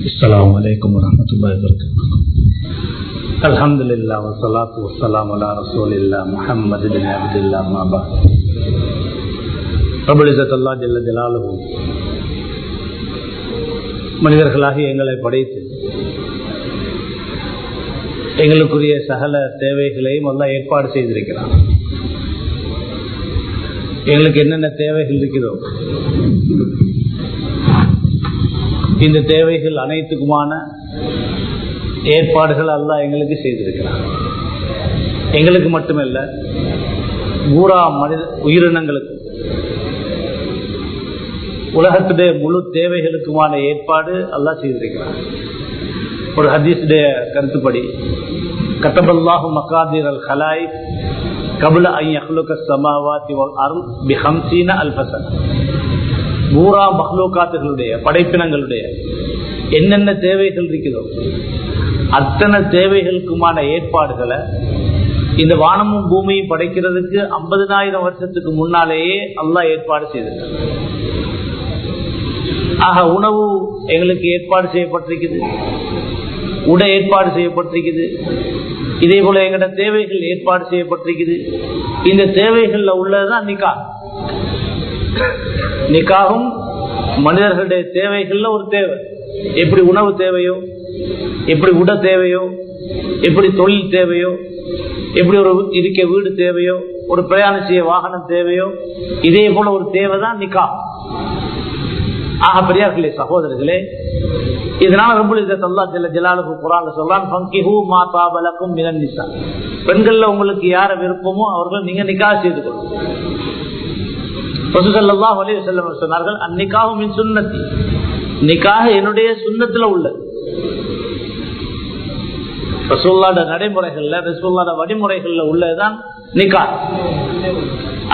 السلام عليكم ورحمة الله وبركاته الحمد لله والصلاة والسلام على رسول الله محمد بن عبد الله ما بعد رب العزة الله جل جلاله மனிதர்களாகி எங்களை படைத்து எங்களுக்குரிய சகல தேவைகளையும் எல்லாம் ஏற்பாடு செய்திருக்கிறான் எங்களுக்கு என்னென்ன தேவைகள் இருக்கிறதோ இந்த தேவைகள் அனைத்துக்குமான ஏற்பாடுகள் அல்லா எங்களுக்கு செய்திருக்கிறார் எங்களுக்கு மட்டுமல்ல ஊரா மனித உயிரினங்களுக்கு உலகத்துடைய முழு தேவைகளுக்குமான ஏற்பாடு அல்லாஹ் செய்திருக்கிறார் ஒரு ஹதீஸுடைய கருத்துப்படி கத்தபல்லாஹு மகாதீர் அல் ஹலாய் கபுல ஐ அஹ்லுக சமாவாத்தி அருள் பிஹம்சீன அல் பூரா மஹ்லூகாத்துகளுடைய படைப்பினங்களுடைய என்னென்ன தேவைகள் இருக்குதோ அத்தனை தேவைகளுக்குமான ஏற்பாடுகளை இந்த வானமும் பூமியும் படைக்கிறதுக்கு ஐம்பதினாயிரம் வருஷத்துக்கு முன்னாலேயே அல்லா ஏற்பாடு செய்திருக்க ஆக உணவு எங்களுக்கு ஏற்பாடு செய்யப்பட்டிருக்குது. உடை ஏற்பாடு செய்யப்பட்டிருக்குது. இதே போல எங்கட தேவைகள் ஏற்பாடு செய்யப்பட்டிருக்குது. இந்த தேவைகள்ல உள்ளதுதான் நிக்கா நிக்காகும். மனிதர்களுடைய தேவைகள்ல ஒரு தேவை. எப்படி உணவு தேவையோ எப்படி உட தேவையோ எப்படி தொழில் தேவையோ எப்படி ஒரு இருக்க வீடு தேவையோ ஒரு பிரயாணம் செய்ய வாகனம் தேவையோ இதே போல ஒரு தேவை தான் நிக்கா. ஆக பெரியார்களே சகோதரர்களே இதனால ரொம்ப அல்லா ஜல்ல ஜலாலுக்கு குரான் சொல்றான் பங்கிஹூ மாதா பலக்கும் மினன் நிசா. பெண்கள்ல உங்களுக்கு யார விருப்பமோ அவர்கள் நீங்க நிக்கா செய்து கொள்ளும் ரசூசல்லாஹ் அலைஹி செல்லம் சொன்னார்கள் அந்நிக்காகும் மின் சுன்னத்தி. நிக்காக என்னுடைய சுண்ணத்துல உள்ளது. ரசூல்லாட நடைமுறைகள்ல ரசூல்லாட வழிமுறைகள்ல உள்ளதுதான் நிக்கா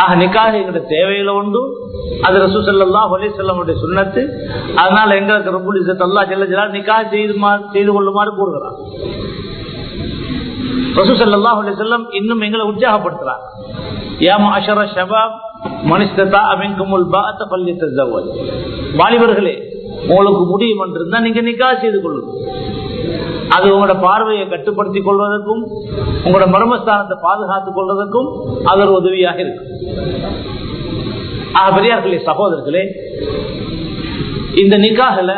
ஆக நிக்காக எங்களுடைய தேவையில உண்டு அது ரசூ சல்லா ஒலி செல்லமுடைய சுண்ணத்து அதனால எங்களுக்கு ரொம்ப அல்லா செல்ல ஜலா நிக்காக செய்து செய்து கொள்ளுமாறு கூறுகிறார். ரசூ சல்லா ஒலி செல்லம் இன்னும் எங்களை உற்சாகப்படுத்துறான் ஏமா அஷர ஷபாப் மனுஷத்தா அமின்குமுல் பாத்த பள்ளித்த ஜவல் வாலிபர்களே உங்களுக்கு முடியும் என்றிருந்தா நீங்க நிக்கா செய்து கொள்ளுங்க அது உங்களோட பார்வையை கட்டுப்படுத்திக் கொள்வதற்கும் உங்களோட மர்மஸ்தானத்தை பாதுகாத்துக் கொள்வதற்கும் அது ஒரு உதவியாக இருக்கும். ஆக பெரியார்களே சகோதரர்களே இந்த நிக்காகல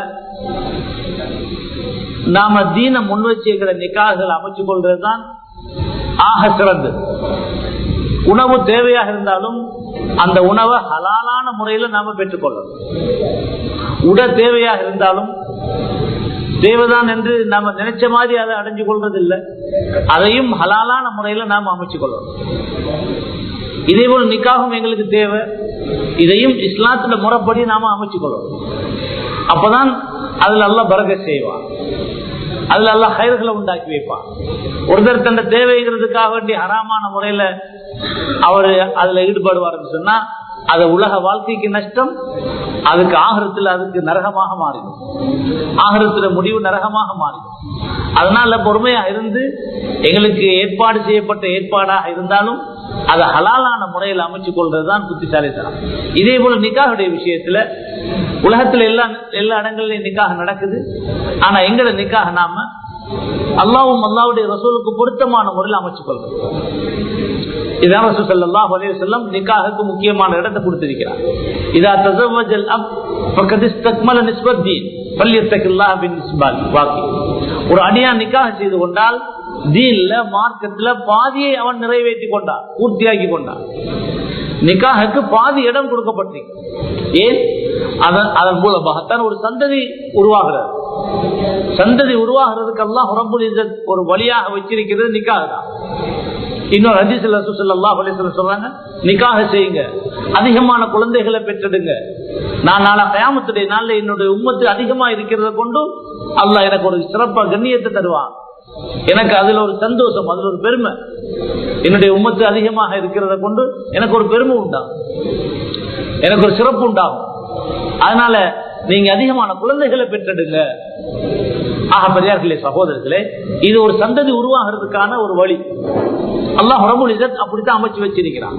நாம தீன முன்வச்சிருக்கிற நிக்காகல் நிக்காககள் அமைச்சு கொள்றதுதான் ஆக சிறந்தது. உணவு தேவையாக இருந்தாலும் அந்த உணவை ஹலாலான முறையில நாம பெற்றுக்கொள்ளணும். உட தேவையாக இருந்தாலும் தேவைதான் என்று நாம நினைச்ச மாதிரி அதை அடைஞ்சு கொள்றது இல்லை அதையும் ஹலாலான முறையில நாம் அமைச்சு கொள்ளணும். இதே போல் நிக்காகும் எங்களுக்கு தேவை. இதையும் இஸ்லாத்துல முறைப்படி நாம அமைச்சு கொள்ளணும். அப்பதான் அதுல நல்லா பரக செய்வான். அதுல எல்லாம் கயிறுகளை உண்டாக்கி வைப்பான். ஒருத்தர் தன் தேவைங்கிறதுக்காக வேண்டிய ஹராமான முறையில அவர் அதுல ஈடுபடுவார்னு சொன்னா அது உலக வாழ்க்கைக்கு நஷ்டம் அதுக்கு ஆகரத்தில் அதுக்கு நரகமாக மாறிடும். ஆகரத்துல முடிவு நரகமாக மாறிடும். அதனால பொறுமையா இருந்து எங்களுக்கு ஏற்பாடு செய்யப்பட்ட ஏற்பாடாக இருந்தாலும் அதை ஹலாலான முறையில் அமைச்சு கொள்றதுதான் புத்திசாலித்தனம். இதே போல நிக்காவுடைய விஷயத்துல உலகத்துல எல்லா எல்லா இடங்கள்லயும் நிக்காக நடக்குது. ஆனா எங்களை நிக்காக நாம அல்லாவும் அல்லாவுடைய ரசூலுக்கு பொருத்தமான முறையில் அமைச்சு கொள்றோம் இதான் ரசூசல்லாஹ் அலையம் நிக்காகுக்கு முக்கியமான இடத்தை கொடுத்திருக்கிறார். இதா தசவஜல் அப் பக்கத்திஸ்தக்மல நிஸ்பத்தீன் பள்ளியத்தக்கில்லா பின் நிஸ்பால் ஒரு அடியா நிக்காக செய்து கொண்டால் தீன்ல மார்க்கத்துல பாதியை அவன் நிறைவேற்றி கொண்டான் பூர்த்தியாக்கி கொண்டான். நிக்காகுக்கு பாதி இடம் கொடுக்கப்பட்டிருக்கு ஏன்? அதன் அதன் மூலமாகத்தான் ஒரு சந்ததி உருவாகிறது சந்ததி உருவாகிறதுக்கு எல்லாம் ஒரு வழியாக வச்சிருக்கிறது நிக்காக தான். இன்னொரு ஹதீஸ்ல சுசல்லா அலைஹி வஸல்லம் சொல்றாங்க நிக்காக செய்யுங்க. அதிகமான குழந்தைகளை பெற்றெடுங்க. நான் நாளா கயாமத்துடைய நாள்ல என்னுடைய உம்மத்து அதிகமா இருக்கிறத கொண்டு அல்லாஹ் எனக்கு ஒரு சிறப்பா கண்ணியத்தை தருவான். எனக்கு அதுல ஒரு சந்தோஷம் அதுல ஒரு பெருமை. என்னுடைய உம்மத்து அதிகமாக இருக்கிறத கொண்டு எனக்கு ஒரு பெருமை உண்டாகும். எனக்கு ஒரு சிறப்பு உண்டாகும். அதனால நீங்க அதிகமான குழந்தைகளை பெற்றெடுங்க. ஆக பெரியார்களே சகோதரர்களே இது ஒரு சந்ததி உருவாகிறதுக்கான ஒரு வழி. அல்லாஹ் ரபுல் இசத் அப்படித்தான் அமைச்சு வச்சிருக்கிறான்.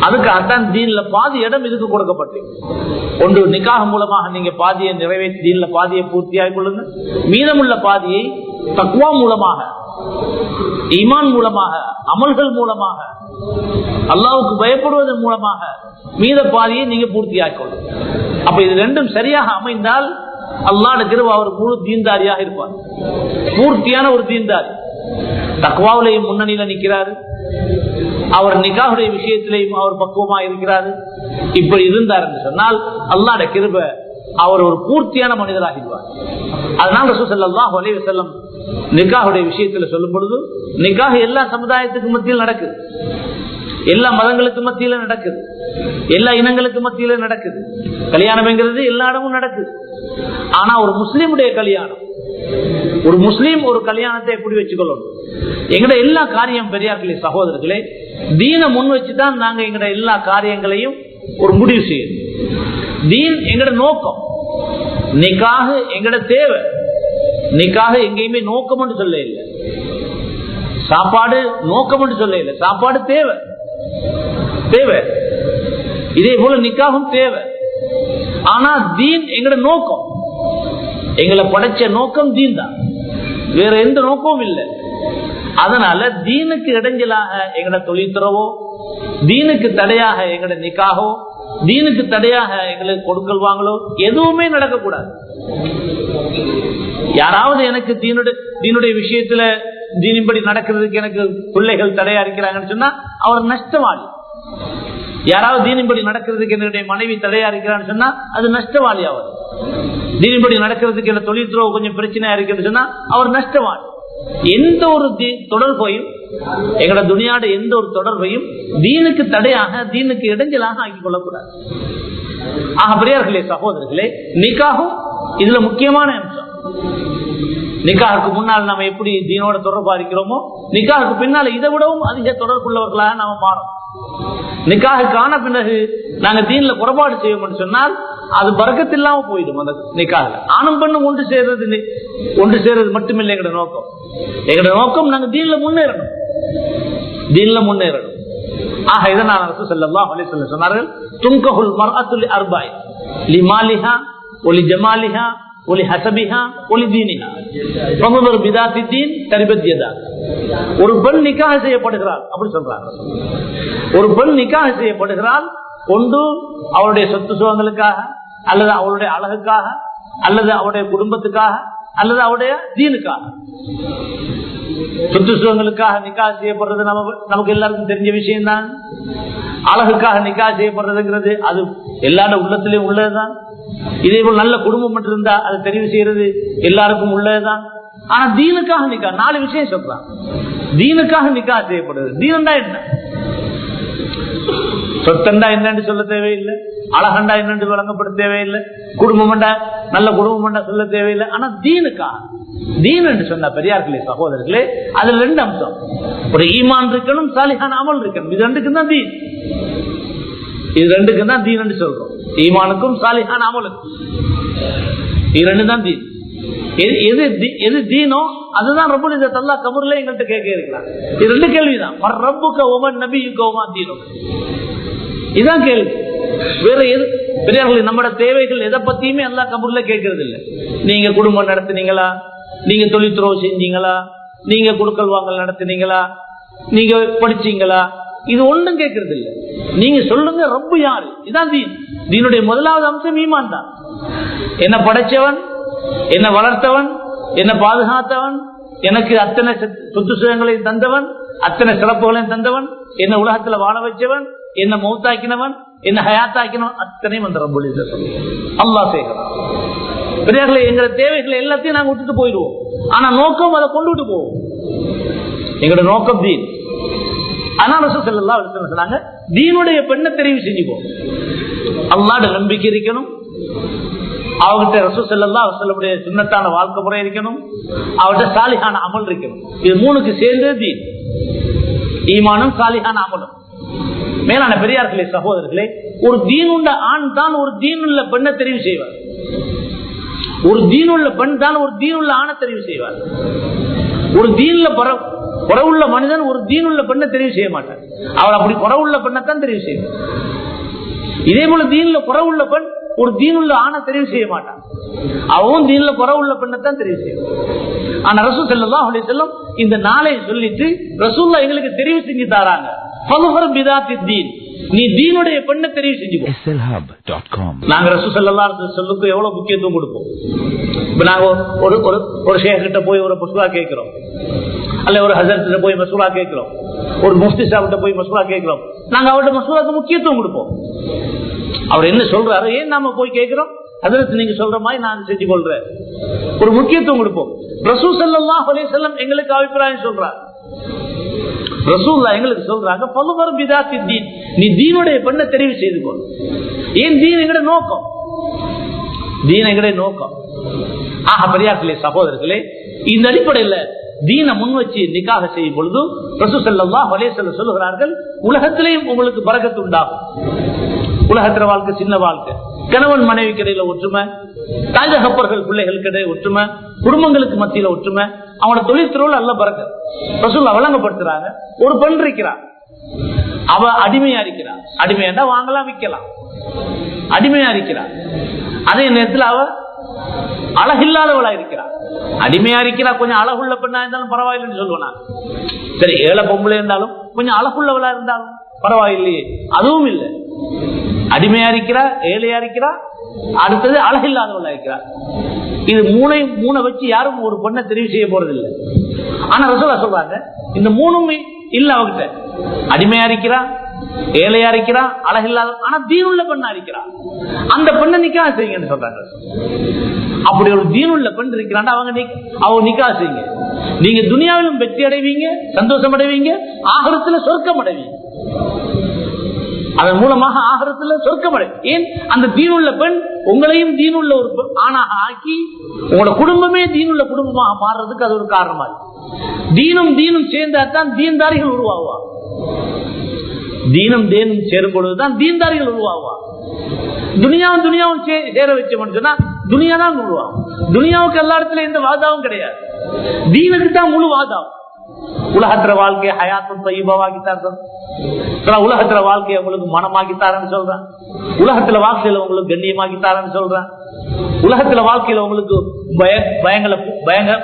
அதுக்காகத்தான் தீன்ல பாதி இடம் இதுக்கு கொடுக்கப்பட்டு. ஒன்று நிக்காக மூலமாக நீங்க பாதியை நிறைவேற்றி தீன்ல பாதியை பூர்த்தியாக கொள்ளுங்க. மீதமுள்ள பாதியை தக்குவா மூலமாக ஈமான் மூலமாக அமல்கள் மூலமாக அல்லாவுக்கு பயப்படுவதன் மூலமாக மீத பாதியை நீங்க பூர்த்தியாக்கணும் அப்ப இது ரெண்டும் சரியாக அமைந்தால் அல்லாட கிருவ அவர் முழு தீந்தாரியாக இருப்பார். பூர்த்தியான ஒரு தீந்தாரி தக்குவாவிலையும் முன்னணியில நிற்கிறாரு அவர் நிகாவுடைய விஷயத்திலையும் அவர் பக்குவமா இருக்கிறாரு. இப்படி இருந்தார் என்று சொன்னால் அல்லாட கிருப அவர் ஒரு பூர்த்தியான மனிதராகிடுவார். அதனால ரசூசல்லாஹ் வலைவ நிக்காஹுடைய நிக்காவுடைய விஷயத்துல சொல்லும் பொழுது நிக்காக எல்லா சமுதாயத்துக்கு மத்தியில் நடக்குது எல்லா மதங்களுக்கு மத்தியில நடக்குது எல்லா இனங்களுக்கு மத்தியில நடக்குது கல்யாணம்ங்கிறது எல்லா இடமும் நடக்குது ஆனா ஒரு முஸ்லீமுடைய கல்யாணம் ஒரு முஸ்லீம் ஒரு கல்யாணத்தை எப்படி வச்சுக்கொள்ளணும்? எங்கட எல்லா காரியம் பெரியார்களே சகோதரர்களே தீன முன் வச்சுதான் நாங்க எங்கட எல்லா காரியங்களையும் ஒரு முடிவு செய்யணும். தீன் எங்கட நோக்கம் நிக்காக எங்கட தேவை. நிக்காக எங்கேயுமே நோக்கம் சொல்ல இல்லை சாப்பாடு நோக்கம் சொல்ல இல்லை சாப்பாடு தேவை. தேவை. இதே போல நிக்காகும் தேவை. ஆனா தீன் எங்கட நோக்கம். எங்களை படைச்ச நோக்கம் தீன் தான். வேற எந்த நோக்கமும் இல்லை. அதனால தீனுக்கு இடைஞ்சலாக எங்கட தொழில்துறவோ தீனுக்கு தடையாக எங்கட நிக்காகோ தீனுக்கு தடையாக எங்களுக்கு கொடுக்கல் வாங்கலோ எதுவுமே நடக்கக்கூடாது. யாராவது எனக்கு தீனுடைய தீனுடைய விஷயத்துல தீனின்படி நடக்கிறதுக்கு எனக்கு பிள்ளைகள் தடையா இருக்கிறாங்கன்னு சொன்னா அவர் நஷ்டவாளி. யாராவது தீனின்படி நடக்கிறதுக்கு என்னுடைய மனைவி தடையா இருக்கிறான்னு சொன்னா அது நஷ்டவாளி அவர். தீனின்படி நடக்கிறதுக்கு என்ன தொழில் துறவு கொஞ்சம் பிரச்சனையா இருக்குன்னு சொன்னா அவர் நஷ்டவாளி. எந்த ஒரு தொடர்பையும் எங்களோட துணியாட எந்த ஒரு தொடர்பையும் தீனுக்கு தடையாக தீனுக்கு இடைஞ்சலாக ஆக்கிக் கொள்ளக்கூடாது. ஆக பெரியார்களே சகோதரர்களே நிக்காகும் இதுல முக்கியமான அம்சம். நிக்காவுக்கு முன்னால் நம்ம எப்படி தீனோட தொடர்பா இருக்கிறோமோ நிக்காவுக்கு பின்னால இதை விடவும் அதிக தொடர்புள்ளவர்களாக நாம மாறும். நிக்காவுக்கான பிறகு நாங்க தீன்ல குறைபாடு செய்வோம்னு சொன்னால் அது பறக்கத்து இல்லாம போயிடும் அந்த நிக்காக ஆணும் பெண்ணும் ஒன்று சேர்றது ஒன்று சேர்றது மட்டுமில்லை எங்களோட நோக்கம். எங்களோட நோக்கம் நாங்க தீன்ல முன்னேறணும். தீன்ல முன்னேறணும். ஆக இதனால் அரசு செல்லலாம் சொல்ல சொன்னார்கள் துங்ககுல் மரத்துலி அர்பாய் லிமாலிஹா ஒலி ஜமாலிஹா ஒலி ஹசபிஹா ஒலி தீனிஹா பகுதர் பிதாத்தி தீன் தரிபத்தியதா ஒரு பெண் நிக்காக செய்யப்படுகிறாள் அப்படி சொல்றாங்க ஒரு பெண் நிக்காக செய்யப்படுகிறாள் ஒன்று அவருடைய சொத்து சுகங்களுக்காக அல்லது அவருடைய அழகுக்காக அல்லது அவருடைய குடும்பத்துக்காக அல்லது அவருடைய தீனுக்காக. சொத்து சுகங்களுக்காக நிக்கா செய்யப்படுறது நம்ம நமக்கு எல்லாருக்கும் தெரிஞ்ச விஷயம் தான் அழகுக்காக நிக்கா செய்யப்படுறதுங்கிறது அது எல்லாரோட உள்ளத்திலையும் உள்ளதுதான். இதே போல் நல்ல குடும்பம் மட்டும் இருந்தா அதை தெரிவு செய்யறது எல்லாருக்கும் உள்ளதுதான். ஆனா தீனுக்காக நிக்கா நாலு விஷயம் சொல்றான். தீனுக்காக நிக்கா செய்யப்படுது தீனண்டா என்ன? சொத்தண்டா என்னன்னு சொல்ல தேவையில்லை. அழகண்டா என்னன்னு வழங்கப்பட தேவையில்லை. குடும்பம்டா நல்ல குடும்பம்டா சொல்ல தேவையில்லை. ஆனா தீனுக்கா தீன் என்று சொன்ன பெரியார்களே சகோதரர்களே அதுல ரெண்டு அம்சம். ஒரு ஈமான் இருக்கணும் சாலிஹான் அமல் இருக்கணும். இது ரெண்டுக்கும் தான் தீன். இது ரெண்டுக்கும் தான் தீன் என்று சொல்றோம். ஈமானுக்கும் சாலிஹான் அமலுக்கும். இது ரெண்டு தான் தீன். எது எது தீனோ அதுதான் ரொம்ப இந்த தல்லா கபூர்ல எங்கள்கிட்ட கேட்க இருக்கிறான் இது ரெண்டு கேள்விதான். ரப்புக்க ஓமன் நபி ஓமா தீனோ? இதுதான் கேள்வி. வேற எது பெரியார்களே நம்மட தேவைகள் எதை பத்தியுமே எல்லா கபூர்ல கேட்கறது இல்லை நீங்க குடும்பம் நடத்துனீங்களா? நீங்க தொழில்துறவு செஞ்சீங்களா? நீங்க குடுக்கல் வாங்கல் நடத்துனீங்களா? நீங்க படிச்சீங்களா? இது ஒண்ணும் கேட்கறது இல்லை நீங்க சொல்லுங்க ரொம்ப யாரு? இதான் தீன். தீனுடைய முதலாவது அம்சம் ஈமான் தான். என்ன படைச்சவன்? என்ன வளர்த்தவன்? என்ன பாதுகாத்தவன்? எனக்கு அத்தனை சொத்து சுகங்களையும் தந்தவன் அத்தனை சிறப்புகளையும் தந்தவன் என்ன உலகத்துல வாழ வச்சவன் என்ன மௌத்தாக்கினவன் என்ன ஹயாத்தாக்கினவன் அத்தனையும் அந்த ரப்பொழி அல்லா சேகரம் பெரியார்களே எங்களோட தேவைகளை எல்லாத்தையும் நாங்க விட்டுட்டு போயிடுவோம். ஆனா நோக்கம் அதை கொண்டுட்டு போவோம். எங்களோட நோக்கம் தீன். அதனால செல்லாம் சொன்னாங்க தீனுடைய பெண்ணை தெரிவு செஞ்சுப்போம் அல்லாட நம்பிக்கை இருக்கணும். அவர்கிட்ட ரசூ செல்லா செல்லக்கூடிய சுண்ணத்தான வாழ்க்கை முறை இருக்கணும். அவர்கிட்ட சாலிகான அமல் இருக்கணும். இது மூணுக்கு சேர்ந்தே தீன். ஈமானும் சாலிகான அமலும். மேலான பெரியார்களே சகோதரர்களே ஒரு தீனுள்ள ஆண் தான் ஒரு தீனுள்ள பெண்ணை தெரிவு செய்வார். ஒரு தீனுள்ள பெண் தான் ஒரு தீனுள்ள ஆணை தெரிவு செய்வார். ஒரு தீன்ல குறவுள்ள மனிதன் ஒரு தீனுள்ள பெண்ணை தெரிவு செய்ய மாட்டான் அவர் அப்படி புறவுள்ள பெண்ணைத்தான் தெரிவு செய்வார். இதே போல தீன்ல குறவுள்ள பெண் ஒரு தீனுள்ள ஆணை தெரிவு செய்ய மாட்டான் அவன் தீன்ல குறவுள்ள பெண்ணைத்தான் தெரிவு செய்வான் ஆனா ரசூ செல்லலாம் அப்படி செல்லும் இந்த நாளை சொல்லிட்டு ரசூல்லா எங்களுக்கு தெரிவு செஞ்சு தாராங்க. நீ தீனுடைய பெண்ணை தெரிவு செஞ்சுக்கோ. Slhub.com. நாங்க ரசூ செல்லலாம் சொல்லுக்கு எவ்வளவு முக்கியத்துவம் கொடுப்போம்? இப்ப நாங்க ஒரு ஒரு போய் ஒரு மசூலா கேட்கிறோம். அல்ல ஒரு ஹசரத் கிட்ட போய் மசூலா கேட்கிறோம். ஒரு முஃப்தி சாப்பிட்ட போய் மசூலா கேட்கிறோம். நாங்க அவர்கிட்ட மசூலாக்கு முக்கியத்துவம் கொடுப்போம். அவர் என்ன சொல்றாரு? ஏன் நாம போய் கேட்கிறோம்? ஹசரத் நீங்க சொல்ற மாதிரி நான் செஞ்சு கொள்றேன் ஒரு முக்கியத்துவம் கொடுப்போம். ரசூ அலைஹி வஸல்லம் எங்களுக்கு அபிப்பிராயம் சொல்றார். ரசூல்லா எங்களுக்கு சொல்றாங்க பல்லுவரும் பிதாத்தி தீன். நீ தீனுடைய பெண்ணை தெரிவு செய்து கொள். ஏன் தீன் எங்கட நோக்கம்? தீன் எங்கட நோக்கம்? ஆக பெரியார்களே சகோதரர்களே இந்த அடிப்படையில தீன முன் வச்சு நிக்காக செய்யும் பொழுது ரசூ ஸல்லல்லாஹு அலைஹி வஸல்லம் சொல்லுகிறார்கள் உலகத்திலேயும் உங்களுக்கு பரக்கத்து உண்டாகும். உலகத்திர வாழ்க்கை சின்ன வாழ்க்கை. கணவன் மனைவி கடையில ஒற்றுமை தாய் தகப்பர்கள் பிள்ளைகளுக்கு இடையே ஒற்றுமை குடும்பங்களுக்கு மத்தியில ஒற்றுமை அவனோட தொழில் திருவள்ள அல்ல பறக்க ரசூல்லா வழங்கப்படுத்துறாங்க ஒரு பெண் இருக்கிறான் அவ அடிமையா இருக்கிறான் அடிமையா வாங்கலாம் விற்கலாம். அடிமையா இருக்கிறான் அதே நேரத்தில் அவ அழகில்லாதவளா இருக்கிறான் அடிமையா இருக்கிறா. கொஞ்சம் அழகுள்ள பெண்ணா இருந்தாலும் பரவாயில்லைன்னு சொல்லுவேன். சரி ஏழை பொம்பளை இருந்தாலும் கொஞ்சம் அழகுள்ளவளா இருந்தாலும் பரவாயில்லையே. அதுவும் இல்லை. அடிமையா இருக்கிறா ஏழையா இருக்கிறா? அடுத்தது அழகில்லாதவளா இருக்கிறா. இது மூணை மூணை வச்சு யாரும் ஒரு பொண்ணை தெரிவு செய்ய போறது இல்லை ஆனா ரசோலா சொல்றாங்க இந்த மூணுமே இல்ல அவகிட்ட. அடிமையா இருக்கிறா ஏழையா இருக்கிறா அழகில்லாத ஆனா தீனுள்ள பெண்ணா இருக்கிறா. அந்த பெண்ணை நிக்கா செய்யுங்கன்னு சொல்றாங்க. அப்படி ஒரு தீனுள்ள பெண் இருக்கிறாண்டா அவங்க அவங்க நிக்கா செய்யுங்க. நீங்க துனியாவிலும் வெற்றி அடைவீங்க சந்தோஷம் அடைவீங்க ஆகரத்துல சொர்க்கம் அடைவீங்க. அதன் மூலமாக ஆகரத்துல சொர்க்கமடை. ஏன்? அந்த தீனுள்ள பெண் உங்களையும் தீனுள்ள ஒரு பெண் ஆணாக ஆக்கி உங்களோட குடும்பமே தீனுள்ள குடும்பமாக மாறுறதுக்கு அது ஒரு காரணமா இருக்கு. தீனும் தீனும் சேர்ந்தாதான் தீன்தாரிகள் உருவாகுவா தீனும் தேனும் சேரும் பொழுதுதான் தீன்தாரிகள் உருவாகுவா துனியாவும் துனியாவும் சேர வச்சோம்னு சொன்னா துனியா தான் உருவாகும். துனியாவுக்கு எல்லா இடத்துல எந்த வாதாவும் கிடையாது. தீனுக்கு தான் முழு வாதாவும். உலகத்துல வாழ்க்கையை ஹயாத்தம் தையபாவாக்கித்தார்கள். உலகத்துல வாழ்க்கையை உங்களுக்கு மனமாக்கித்தாரன்னு சொல்றேன். உலகத்துல வாழ்க்கையில உங்களுக்கு கண்ணியமாக்கித்தாரன்னு சொல்றேன். உலகத்துல வாழ்க்கையில உங்களுக்கு பயங்களை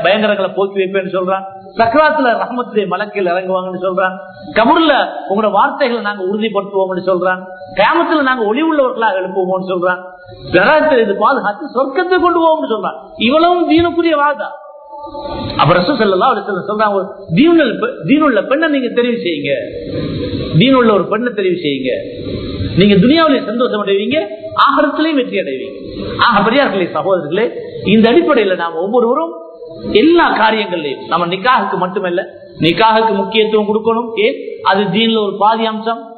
பயங்கரங்களை போக்கி வைப்பேன்னு சொல்றான். சக்கராத்துல ரஹமத்துடைய மலக்கில் இறங்குவாங்கன்னு சொல்றான். கபூர்ல உங்களோட வார்த்தைகளை நாங்க உறுதிப்படுத்துவோம்னு சொல்றான். கிராமத்துல நாங்க ஒளி உள்ளவர்களாக எழுப்புவோம்னு சொல்றான். இது பாதுகாத்து சொர்க்கத்தை கொண்டு போவோம்னு சொல்றான். இவ்வளவும் தீனக்குரிய வாழ்தான் தீனுள்ள பெ- நீங்க தெரிவு செய்யுங்க. தீனுள்ள ஒரு பெண்ணை தெரிவு செய்யுங்க. நீங்க துனியாவிலே சந்தோஷம் அடைவீங்க ஆகரத்திலையும் வெற்றி அடைவீங்க. ஆக பெரியார்களே சகோதரர்களே இந்த அடிப்படையில நாம் ஒவ்வொருவரும் எல்லா காரியங்களையும் நம்ம நிக்காகுக்கு மட்டுமல்ல நிக்காகுக்கு முக்கியத்துவம் கொடுக்கணும். ஏன்? அது தீன்ல ஒரு பாதி அம்சம்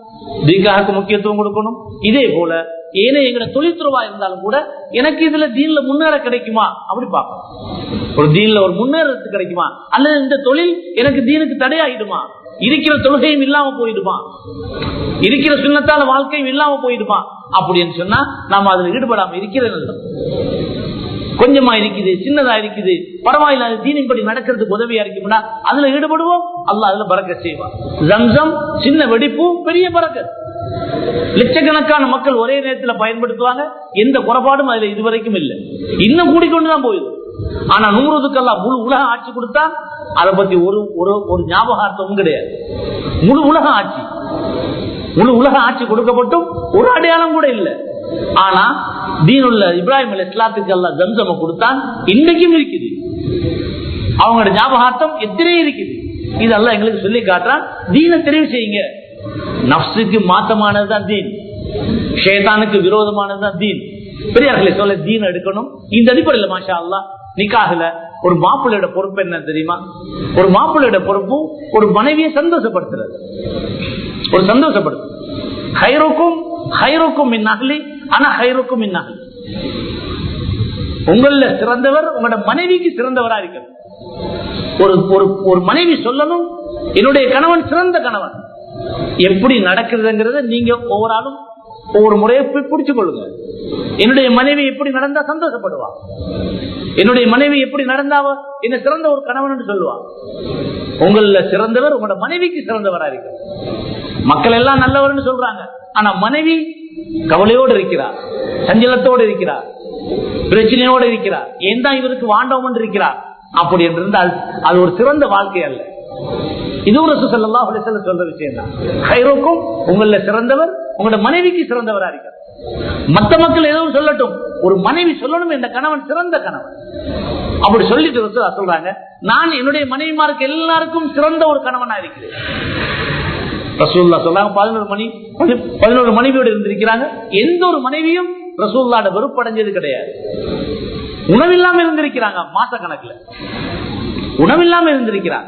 நிக்காகுக்கு முக்கியத்துவம் கொடுக்கணும். இதே போல ஏனே எங்கட தொழில்துறவா இருந்தாலும் கூட எனக்கு இதுல தீன்ல முன்னேற கிடைக்குமா? அப்படி பார்க்கணும் ஒரு தீன்ல ஒரு முன்னேறத்துக்கு கிடைக்குமா? அல்லது இந்த தொழில் எனக்கு தீனுக்கு தடையாயிடுமா? இருக்கிற தொழுகையும் இல்லாம போயிடுமா? இருக்கிற சுண்ணத்தால வாழ்க்கையும் இல்லாம போயிடுமா? அப்படின்னு சொன்னா நாம அதுல ஈடுபடாம இருக்கிறது கொஞ்சமா இருக்குது சின்னதா இருக்குது பரவாயில்ல அது தீனின்படி நடக்கிறதுக்கு உதவியா இருக்கும்னா அதுல ஈடுபடுவோம். அல்ல அதுல பறக்க செய்வான். ஜம்சம் சின்ன வெடிப்பு பெரிய பறக்கத். லட்சக்கணக்கான மக்கள் ஒரே நேரத்துல பயன்படுத்துவாங்க. எந்த குறைபாடும் அதுல இதுவரைக்கும் இல்லை. இன்னும் கூடிக்கொண்டுதான் போயிடும் ஆனா நூறுதுக்கெல்லாம் முழு உலகம் ஆட்சி கொடுத்தா அதை பத்தி ஒரு ஒரு ஒரு ஞாபகார்த்தமும் கிடையாது. முழு உலக ஆட்சி. முழு உலக ஆட்சி கொடுக்கப்பட்டும் ஒரு அடையாளம் கூட இல்லை. ஆனா தீனுள்ள இப்ராஹிம் அலி இஸ்லாத்துக்கு எல்லாம் ஜம்சம கொடுத்தான் இன்னைக்கும் இருக்குது. அவங்களோட ஞாபகார்த்தம் எத்தனை இருக்குது. இதெல்லாம் எங்களுக்கு சொல்லி காட்டுறான். தீனை தெரிவு செய்யுங்க. நப்சுக்கு மாத்தமானது தான் தீன். ஷேதானுக்கு விரோதமானது தான் தீன். பெரியார்களை சொல்ல தீன் எடுக்கணும். இந்த அடிப்படையில் மாஷா அல்லா நிக்காகல ஒரு மாப்பிள்ளையோட பொறுப்பு என்ன தெரியுமா? ஒரு மாப்பிள்ளையோட பொறுப்பும் ஒரு மனைவியை சந்தோஷப்படுத்துறது. ஒரு சந்தோஷப்படுத்து ஹைரோக்கும் ஹைரோக்கும் மின்னகலி ஆனா ஹைரோக்கும் மின்னகலி உங்கள சிறந்தவர் உங்களோட மனைவிக்கு சிறந்தவரா இருக்கிறது ஒரு ஒரு மனைவி சொல்லணும் என்னுடைய கணவன் சிறந்த கணவன். எப்படி நடக்கிறதுங்கிறத நீங்க ஒவ்வொரு ஆளும் ஒவ்வொரு முறையை பிடிச்சு கொள்ளுங்க என்னுடைய மனைவி எப்படி நடந்தா சந்தோஷப்படுவா? என்னுடைய மனைவி எப்படி நடந்தாவ என்ன சிறந்த ஒரு கணவன் சொல்லுவா? உங்கள சிறந்தவர் உங்களோட மனைவிக்கு சிறந்தவரா இருக்கு மக்கள் எல்லாம் நல்லவர்னு சொல்றாங்க. ஆனா மனைவி கவலையோடு இருக்கிறார் சஞ்சலத்தோடு இருக்கிறார் பிரச்சனையோடு இருக்கிறார். ஏன் தான் இவருக்கு வாண்டவம் என்று இருக்கிறார்? அப்படி என்று இருந்தால் அது ஒரு சிறந்த வாழ்க்கை அல்ல. இது ஒரு சுசல்லா சொல்ற விஷயம் தான் கைரோக்கும் உங்கள சிறந்தவர் உங்களோட மனைவிக்கு சிறந்தவரா இருக்கிறார் மத்த மக்கள் எதுவும் சொல்லட்டும். ஒரு மனைவி சொல்லணும் இந்த கணவன் சிறந்த கணவன். அப்படி சொல்லிட்டு சொல்றாங்க நான் என்னுடைய மனைவிமாருக்கு எல்லாருக்கும் சிறந்த ஒரு கணவனா இருக்கிறேன். ரசூல்லா சொல்றாங்க பதினோரு மணி பதினோரு மனைவியோடு இருந்திருக்கிறாங்க. எந்த ஒரு மனைவியும் ரசூல்லாட வெறுப்படைஞ்சது கிடையாது. உணவில்லாம இருந்திருக்கிறாங்க மாச கணக்குல உணவில்லாம இருந்திருக்கிறார்.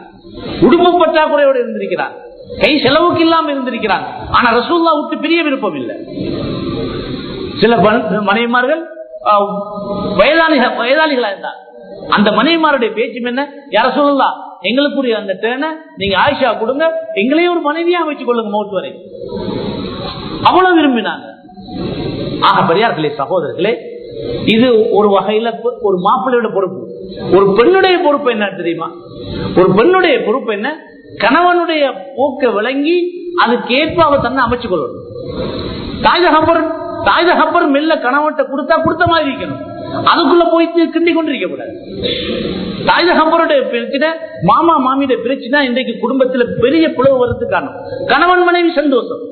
குடும்ப பற்றாக்குறையோடு இருந்திருக்கிறார். கை செலவுக்கு இல்லாம இருந்திருக்கிறார். ஆனா ரசூல்லா விட்டு பெரிய விருப்பம் இல்லை. சில மனைவிமார்கள் வயதானிகள் வயதாளிகளா இருந்தார். அந்த மனைவிமாருடைய பேச்சும் என்ன? யார சொல்லலாம் எங்களுக்குரிய அந்த டேனை நீங்க ஆயிஷா கொடுங்க எங்களையும் ஒரு மனைவியா வச்சு கொள்ளுங்க மௌத்து வரை. அவ்வளவு விரும்பினாங்க. ஆக பெரியார்களே சகோதரர்களே இது ஒரு வகையில ஒரு மாப்பிள்ளையோட பொறுப்பு. ஒரு பெண்ணுடைய பொறுப்பு என்ன தெரியுமா? ஒரு பெண்ணுடைய பொறுப்பு என்ன? கணவனுடைய போக்க விளங்கி அதுக்கேற்ப அவ தன்னை அமைச்சு கொள்ளணும். தாய் தகப்பர் தாய் தகப்பர் மெல்ல கணவன்கிட்ட கொடுத்தா கொடுத்த மாதிரி இருக்கணும். அதுக்குள்ள போயிட்டு கிண்டி கொண்டிருக்க கூடாது. தாய் தகப்பருடைய பிரச்சனை மாமா மாமியுடைய பிரச்சனை இன்றைக்கு குடும்பத்துல பெரிய பிளவு வரது காரணம். கணவன் மனைவி சந்தோஷம்.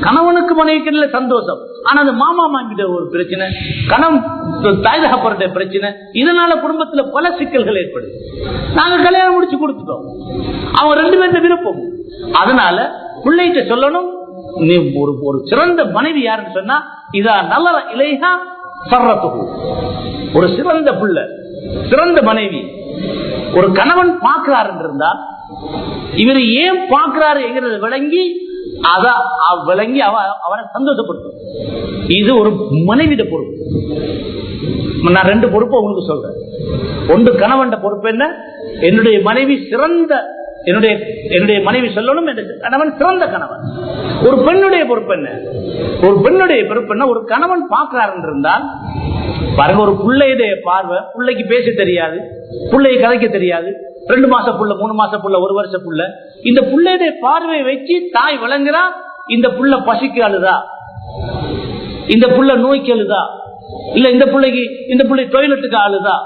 கணவனுக்கு மனைவிக்கு சந்தோஷம். ஆனா அந்த மாமா மாமியிட ஒரு பிரச்சனை கணவன் தாய் தகப்பருடைய பிரச்சனை இதனால குடும்பத்துல பல சிக்கல்கள் ஏற்படுது. நாங்க கல்யாணம் முடிச்சு கொடுத்துட்டோம். அவங்க ரெண்டு பேருந்த விருப்பம். அதனால பிள்ளைகிட்ட சொல்லணும் நீ ஒரு ஒரு சிறந்த மனைவி யாருன்னு சொன்னா இதா நல்ல இலையா சர்றத்துகு ஒரு சிறந்த பிள்ளை சிறந்த மனைவி. ஒரு கணவன் பார்க்கிறார் இருந்தா இவர் ஏன் பார்க்கிறாரு என்கிறத விளங்கி அத விளங்கி அவ அவரை சந்தோஷப்படுத்தும். இது ஒரு மனைவிட பொறுப்பு. நான் ரெண்டு பொறுப்பை உங்களுக்கு சொல்றேன். ஒன்று கணவன் பொறுப்பு என்ன? என்னுடைய மனைவி சிறந்த என்னுடைய என்னுடைய மனைவி சொல்லணும் கணவன் சிறந்த கணவன். ஒரு பெண்ணுடைய பொறுப்பு என்ன? ஒரு பெண்ணுடைய பொறுப்பு என்ன? ஒரு கணவன் பார்க்கிறார் இருந்தால் பாருங்க ஒரு பிள்ளையுடைய பார்வை பிள்ளைக்கு பேச தெரியாது பிள்ளையை கதைக்க தெரியாது. ரெண்டு மாச புள்ள மூணு மாச புள்ள ஒரு வருஷ புள்ள. இந்த பிள்ளையுடைய பார்வையை வச்சு தாய் வழங்குறா இந்த புள்ள பசிக்கு அழுதா? இந்த புள்ள நோய்க்கு அழுதா? இல்ல இந்த பிள்ளைக்கு இந்த பிள்ளை டொய்லெட்டுக்கு அழுதா?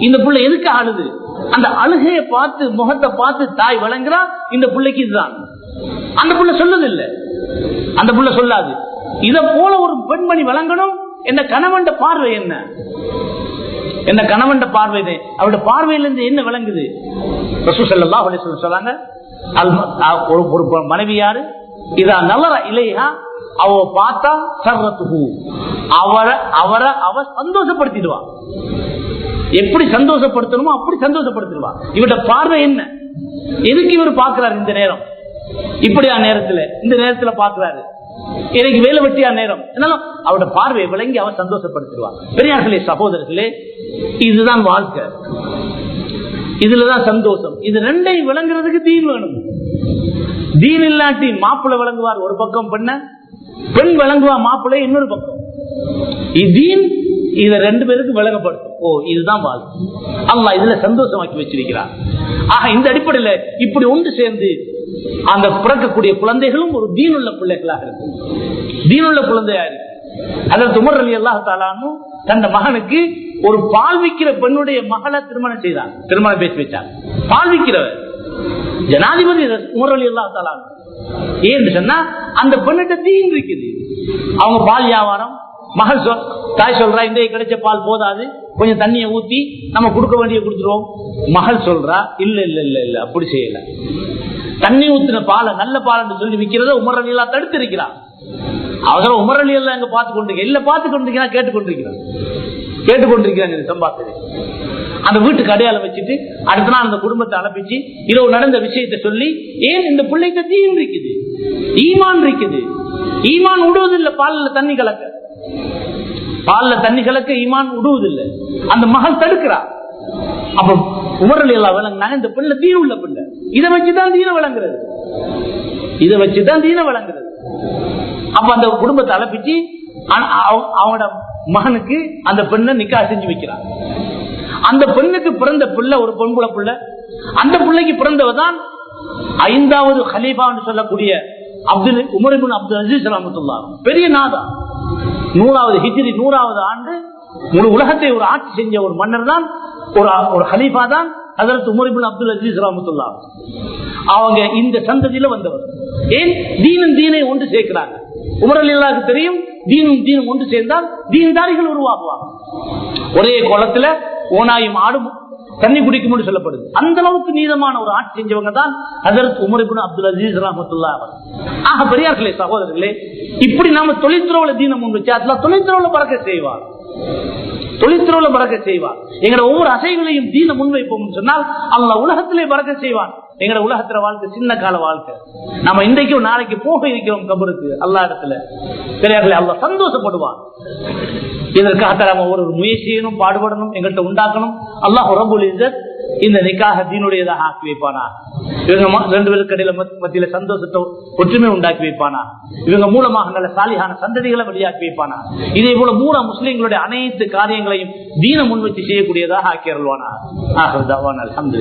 இந்த பிள்ளை எதுக்கு அழுது அந்த அழுகைய பார்த்து முகத்தை பார்த்து தாய் வழங்குறா இந்த பிள்ளைக்கு இதுதான். அந்த புள்ள சொல்லது இல்ல அந்த புள்ள சொல்லாது. இத போல ஒரு பெண்மணி வழங்கணும்? என்ன கணவன் பார்வை என்ன? என்ன கணவன் பார்வை அவருடைய பார்வையிலிருந்து என்ன விளங்குது? சொல்லாங்க ஒரு மனைவி யாரு? இதா நல்ல இல்லையா அவ பார்த்தா சர்வத்து அவரை அவரை அவ சந்தோஷப்படுத்திடுவான் எப்படி சந்தோஷப்படுத்தணுமோ அப்படி சந்தோஷப்படுத்திடுவா. இவட பார்வை என்ன? எதுக்கு இவர் பாக்குறாரு இந்த நேரம்? இப்படியா நேரத்துல? இந்த நேரத்துல பாக்குறாரு எனக்கு வேலை வெட்டியா நேரம்? என்னாலும் அவரோட பார்வையை விளங்கி அவன் சந்தோஷப்படுத்திடுவான் பெரியார்களே சகோதரர்களே இதுதான் வாழ்க்கை. இதுலதான் சந்தோஷம். இது ரெண்டையும் விளங்குறதுக்கு தீன் வேணும். தீன் இல்லாட்டி மாப்பிள்ள விளங்குவார் ஒரு பக்கம் பெண்ண. பெண் விளங்குவா மாப்பிள்ளை இன்னொரு பக்கம். இதீன் இத ரெண்டு பேருக்கு விலகப்படும் ஓ இதுதான் வாழ்க்கை அல்லா இதுல சந்தோஷமாக்கி வச்சிருக்கிறார் ஆக இந்த அடிப்படையில இப்படி ஒன்று சேர்ந்து அந்த பிறக்கக்கூடிய குழந்தைகளும் ஒரு தீனுள்ள பிள்ளைகளாக இருக்கும் தீனுள்ள குழந்தையா இருக்கு அதற்கு உமர் அலி அல்லாஹாலும் தந்த மகனுக்கு ஒரு பால் விக்கிற பெண்ணுடைய மகளை திருமணம் செய்தான். திருமணம் பேசி வச்சார் பால் விற்கிறவர் ஜனாதிபதி உமர் அலி அல்லாஹாலும் ஏன்னு சொன்னா அந்த பெண்ணிட்ட தீன் இருக்குது. அவங்க பால் வியாபாரம் மகள் சொல் தாய் சொல்றா இந்த கிடைச்ச பால் போதாது கொஞ்சம் தண்ணியை ஊத்தி நம்ம கொடுக்க வேண்டிய கொடுத்துருவோம். மகள் சொல்றா இல்ல இல்ல இல்ல இல்ல அப்படி செய்யல. தண்ணி ஊத்தின பாலை நல்ல பால் சொல்லி விற்கிறத உமரலி தடுத்து இருக்கிறான் அவசரம் உமரலி எல்லாம் எங்க பார்த்து கொண்டிருக்க இல்ல பார்த்து கொண்டிருக்கிறான் கேட்டுக்கொண்டிருக்கிறான். கேட்டுக்கொண்டிருக்கிறாங்க இது சம்பாத்தது அந்த வீட்டுக்கு அடையாளம் வச்சுட்டு அடுத்த நாள் அந்த குடும்பத்தை அனுப்பிச்சு இரவு நடந்த விஷயத்தை சொல்லி ஏன் இந்த பிள்ளைக்கு தீயும் இருக்குது? ஈமான் இருக்குது. ஈமான் விடுவதில்லை பாலில் தண்ணி கலக்க. பால்ல தண்ணி கலக்க ஈமான் விடுவதில்லை அந்த மகள் தடுக்கிறா. அப்ப உமரல் எல்லாம் விளங்கினாங்க இந்த பிள்ளை தீன உள்ள பிள்ளை இதை வச்சுதான் தீன விளங்குறது இதை வச்சுதான் தீன விளங்குறது அப்ப அந்த குடும்பத்தை அழைப்பிச்சு அவ- அவனோட மகனுக்கு அந்த பெண்ணை நிக்கா செஞ்சு வைக்கிறான். அந்த பெண்ணுக்கு பிறந்த பிள்ளை ஒரு பொன்புல பிள்ளை அந்த பிள்ளைக்கு பிறந்தவதான் ஐந்தாவது ஹலீபான்னு சொல்லக்கூடிய அப்துல் உமர் அப்துல் அஜீஸ் ரஹமத்துல்லா பெரிய நாதான் நூறாவது ஹிஜ்ரி நூறாவது ஆண்டு முழு உலகத்தை ஒரு ஆட்சி செஞ்ச ஒரு மன்னர் தான் ஒரு ஒரு ஹலீஃபா தான் அதற்கு உமரிபின் அப்துல் அஜீஸ் ரஹமத்துல்லா. அவங்க இந்த சந்ததியில வந்தவர். ஏன்? தீனும் தீனை ஒன்று சேர்க்கிறாங்க. உமரல்லாவுக்கு தெரியும் தீனும் தீனும் ஒன்று சேர்ந்தால் தீன்தாரிகள் உருவாகுவாங்க. ஒரே குளத்துல ஓனாயும் ஆடும் தண்ணி குடிக்கும்னு சொல்லப்படுது. அந்த அளவுக்கு நீதமான ஒரு ஆட்சி செஞ்சவங்க தான் அதற்கு உமரிபுன் அப்துல் அஜீஸ் ரஹமத்துல்லா ஆக பெரியார்களே சகோதரர்களே இப்படி நாம தொழில்துறவுல தீனம் முன் வச்சு தொழில்துறவுல பறக்க செய்வார். தொழில்துறவுல பறக்க செய்வான். எங்களோட ஒவ்வொரு அசைகளையும் தீன முன்வைப்போம் சொன்னால் அல்ல உலகத்திலே பறக்க செய்வான். எங்களோட உலகத்துல வாழ்க்கை சின்ன கால வாழ்க்கை. நம்ம இன்றைக்கும் நாளைக்கு போக இருக்கிறோம் கபருக்கு அல்லா இடத்துல. பெரியார்களே அல்ல சந்தோஷப்படுவான். இதற்காக நம்ம ஒரு முயற்சியனும் பாடுபடணும் எங்கள்கிட்ட உண்டாக்கணும். அல்லாஹ் ரபுல் இஸ்ஸத் இந்த நிக்காக தீனுடையதாக ஆக்கி வைப்பானா? இவங்க ரெண்டு பேருக்கு இடையில மத்தியில சந்தோஷத்தை ஒற்றுமை உண்டாக்கி வைப்பானா? இவங்க மூலமாக நல்ல சாலிகான சந்ததிகளை வெளியாக்கி வைப்பானா? இதே போல மூல முஸ்லிம்களுடைய அனைத்து காரியங்களையும் தீன முன்வச்சு செய்யக்கூடியதாக ஆக்கி அருள்வானா? ஆகிறது அலமது